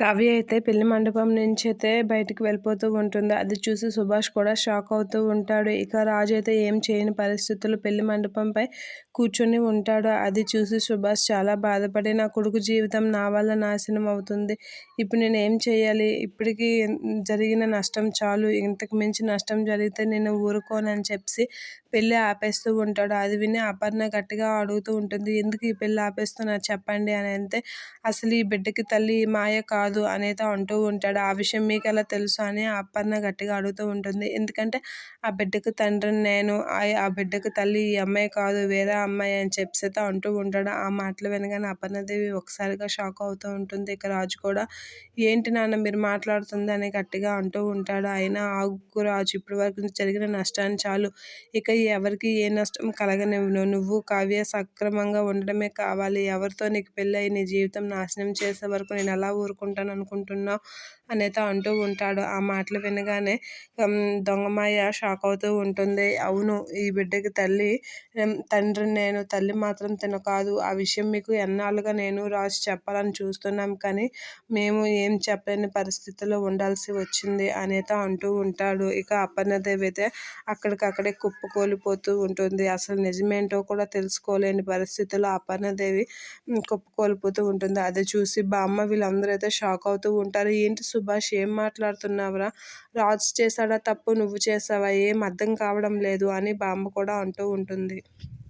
కావ్య అయితే పెళ్ళి మండపం నుంచి అయితే బయటికి వెళ్ళిపోతూ ఉంటుంది. అది చూసి సుభాష్ కూడా షాక్ అవుతూ ఉంటాడు. ఇక రాజు అయితే ఏం చేయని పరిస్థితులు పెళ్ళి మండపంపై కూర్చొని ఉంటాడు. అది చూసి సుభాష్ చాలా బాధపడి నా కొడుకు జీవితం నా వల్ల నాశనం అవుతుంది. ఇప్పుడు నేను ఏం చేయాలి? ఇప్పటికీ జరిగిన నష్టం చాలు. ఇంతకు మించి నష్టం జరిగితే నేను ఊరుకోనని చెప్పి పెళ్ళి ఆపేస్తూ ఉంటాడు. అది విని అపర్ణ గట్టిగా అడుగుతూ ఉంటుంది. ఎందుకు ఈ పెళ్ళి ఆపేస్తున్నారు చెప్పండి అని అంటే అసలు ఈ బిడ్డకి తల్లి మాయ కాదు కాదు అనేది అంటూ ఉంటాడు. ఆ విషయం మీకు ఎలా తెలుసు అని అప్పన్న గట్టిగా అడుగుతూ ఉంటుంది. ఎందుకంటే ఆ బిడ్డకు తండ్రిని నేను ఆ బిడ్డకు తల్లి ఈ అమ్మాయి కాదు వేరే అమ్మాయి అని చెప్పి అంటూ ఉంటాడు. ఆ మాటలు వినగానే అపర్ణదేవి ఒకసారిగా షాక్ అవుతూ ఉంటుంది. ఇక రాజు కూడా ఏంటి నాన్న మీరు మాట్లాడుతుంది? అని గట్టిగా అంటూ ఉంటాడు. అయినా ఆగు రాజు ఇప్పటి వరకు జరిగిన నష్టాన్ని చాలు. ఇక ఎవరికి ఏ నష్టం కలగనివ్వను. నువ్వు కావ్య సక్రమంగా ఉండడమే కావాలి. ఎవరితో నీకు పెళ్ళి నీ జీవితం నాశనం చేసే వరకు నేను ఎలా ఊరుకుంటాను? ఉంటాను అనుకుంటున్నావు అనేత అంటూ ఉంటాడు. ఆ మాటలు వినగానే దొంగమాయ షాక్ అవుతూ ఉంటుంది. అవును ఈ బిడ్డకి తల్లి తండ్రి నేను తల్లి మాత్రం తిన కాదు. ఆ విషయం మీకు ఎన్నాళ్ళుగా నేను రాసి చెప్పాలని చూస్తున్నాం. కానీ మేము ఏం చెప్పలేని పరిస్థితిలో ఉండాల్సి వచ్చింది అనేత అంటూ ఉంటాడు. ఇక అపర్ణదేవి అయితే అక్కడికక్కడే కుప్పకూలిపోతూ ఉంటుంది. అసలు నిజమేంటో కూడా తెలుసుకోలేని పరిస్థితిలో అపర్ణదేవి కుప్పకూలిపోతూ ఉంటుంది. అది చూసి బామ్మ వీళ్ళందరూ అయితే షాక్ అవుతూ ఉంటారు. ఏంటి సుభాష్ ఏం మాట్లాడుతున్నావురా? రాజు చేశాడా తప్పు? నువ్వు చేసావా ఏం అర్థం కావడం లేదు అని బామ్మ కూడా అంటూ ఉంటుంది.